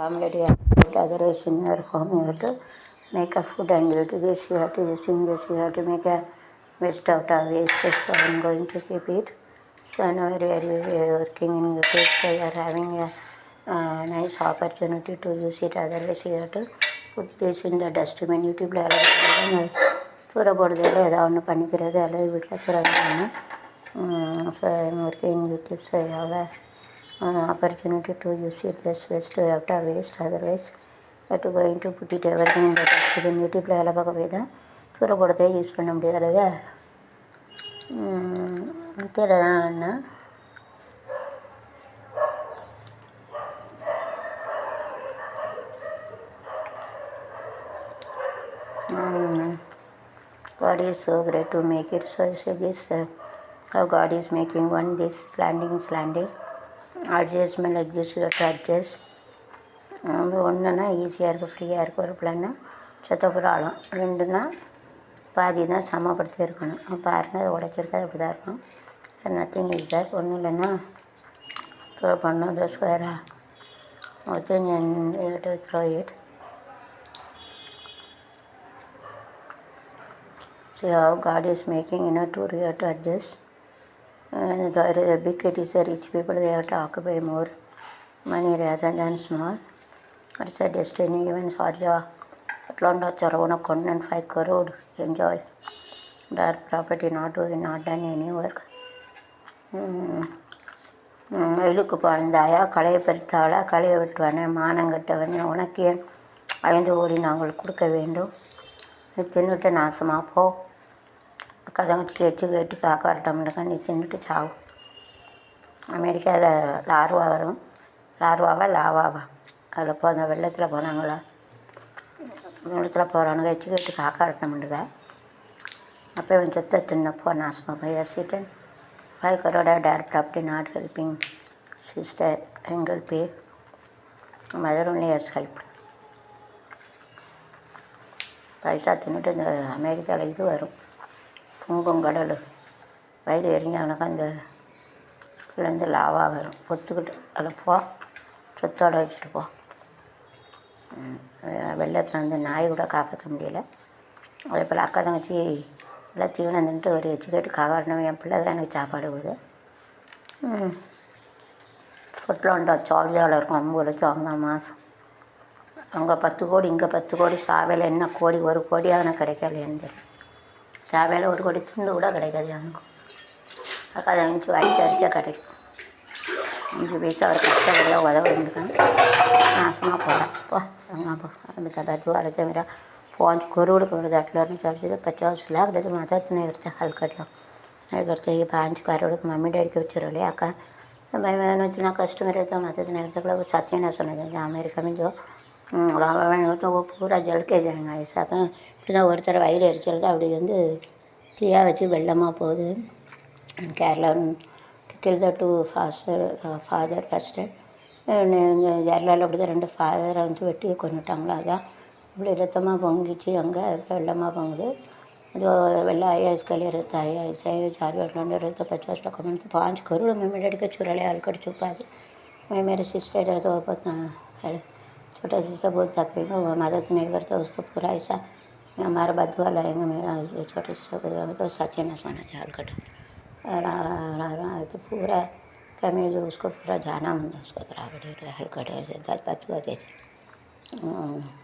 comedy about otherwise in your home you have to make a food and you do this you have to sing this you have to make a best out of waste so i'm going to keep it so whenever you are working in your place so you are having a uh, nice opportunity to use it otherwise you have to put this in the dustbin யூடியூப்பில் எல்லாம் தூர போடுறதுல ஏதாவது ஒன்று பண்ணிக்கிறது அல்லது வீட்டில் தூர ஸோ ஒர்க்கிங் யூடியூப் ஸோ எவ்வளோ opportunity to use it this waste to have to waste otherwise you have to going to put it everything in the dustbin யூடியூப்பில் வேலை பார்க்க போய் தான் தூர போடுறதே யூஸ் பண்ண முடியாது தெரியல தான் அண்ணா Mm. God is so great to make it. So I say this uh, how God is making one this landing is landing. மேலே like this you ஒன்றுன்னா அது ஒன்றுனா ஈஸியாக இருக்குது ஃப்ரீயாக இருக்குது ஒரு பிள்ளைன்னா செத்தப்புறம் ஆளும். ரெண்டுனா பாதி தான் சமப்படுத்தி இருக்கணும். பாருங்கள் அதை உடச்சிருக்காது அப்படி தான் இருக்கும் நத்திங் இஸ் தட் ஒன்றும் இல்லைன்னா த்ரோ பண்ணோம் த ஸ்கொயராக வச்சு throw it See how god is making இன்னும் to rear to adjust to adjust. And the big it is the rich people, they have to occupy more money rather than small. It's a destiny, even Sarja, Atlanta, Charona Condon 5 crore, enjoys Their property not doing, not done any work. இழுக்கு பாழ்ந்தாயா கலையை பறித்தாளா கலையை வெட்டுவானே மானங்கட்டவனே உனக்கு ஏன் அழிந்து ஓடி நாங்கள் கொடுக்க வேண்டும் தின்னுட்டு நாசமாக போ கதங்கச்சி வச்சு கேட்டு காக்க வரட்டோம்னுக்கா நீ தின்னுட்டு சாவு அமெரிக்காவில் லார்வா வரும் லார்வாவா லாவாவா அதில் போ அந்த வெள்ளத்தில் போனாங்களா வெள்ளத்தில் போகிறவனுங்க வச்சு கேட்டு காக்க அப்போ இவன் செத்த தின்னப்போ நாசமாக போய் அசிட்டன் ஃபைவ் கரோட their property not helping sister எங்கள் பே மதர் ஒன்லி ஹெல்ப் பைசா தின்னுட்டு இந்த அமெரிக்காவில் இது வரும் பொங்கும் கடல். வயிறு எரிஞ்சாங்கனாக்கா அந்த இதுலேருந்து லாவா வரும். பொத்துக்கிட்டு அதில் போ சொத்தோட வச்சுட்டு போ. வெள்ளத்தில் வந்து நாய் கூட காப்பாற்ற முடியல. அதே போல் அக்கா தங்கச்சி எல்லாம் தீவனம் தின்ட்டு ஒரு வச்சுக்கிட்டு காவாடணும் என் பிள்ளை தான் எனக்கு சாப்பாடு போகுது பொட்டலோண்டா சார்ஜாவில் இருக்கும் ஐம்பது லட்சம் அவங்க மாதம் அங்கே பத்து கோடி இங்கே பத்து கோடி சாவையில் என்ன கோடி ஒரு கோடி அதனால் கிடைக்கலையான்னு தெரியும் சேவையில் ஒரு கொடி துண்டு கூட கிடைக்காது எனக்கு அக்கா அதை அஞ்சு வாங்கி அரிச்சா கிடைக்கும் அஞ்சு பைசா அவர் கஷ்டப்பட உதவி இருந்துக்காங்க நாசமாக போகிறேன் போ அங்கே போ அந்த தபாத்து அடுத்த மீரா పాంచ్ కొరువుడు కూడా అట్లోనే చదివితే పచ్చాసు లాక్ లేదా మా తాతనే కడితే హల్కట్లో కడితే ఈ పాంచ్ కరువుడికి మమ్మీ డాడీకి వచ్చారులే అక్క మేము వచ్చిన కష్టం ఎరుగుతాం మా తాతనే కడితే సత్యనాశం ఉన్నది అమెరికా మీద வெங்காயத்தை பூரா ஜலிக்க வெங்காயம் சாக்கம் இப்படி தான் ஒரு தடவை வயிறு எரிச்சலுக்கு அப்படி வந்து தீயாக வச்சு வெள்ளமாக போகுது. கேரளாவின் kill the two foster father foster கேரளாவில் அப்படி தான் ரெண்டு ஃபாதரை வந்து வெட்டி கொண்டுட்டாங்களோ அதான். இப்படி ரத்தமாக பொங்கிச்சு அங்கே வெள்ளமாக பொங்குது. அது ಅದು ಎಲ್ಲ ಆಯಾಸ್ಕಲ್ಲಿ ಇರುತ್ತೆ ಆಯಾಸ ಜಾರಿ ಹೊಡ್ಕೊಂಡು ಇರುತ್ತೆ ಪಚಾಸ್ ತಗೊಂಬಂದು கொண்டு ಕರುಳು ಮೇಮೇಡಕ್ಕೆ ಚುರಳೆ ಹಾಲು ಕಡೆ ಚುಪ್ಪಾಗಿ ಮೈ ಮೇರೆ ಸಿಸ್ಟರ್ ಅದು ಒಬ್ಬತ್ತು ಹೇಳಿ चुपा दी मैं मेरे सिस्टर है तो बहुत छोटा सिस्टर बहुत तकलीफ है वो मदद नहीं करता उसको पूरा ऐसा हमारा बदुआ लाएंगे मेरा छोटे सिस्टर को तो सच्चे न सोना चाहिए हलकट कि पूरा कमी जो उसको पूरा जाना मतलब उसको बराबर हलकट ऐसे दस बदुआ देते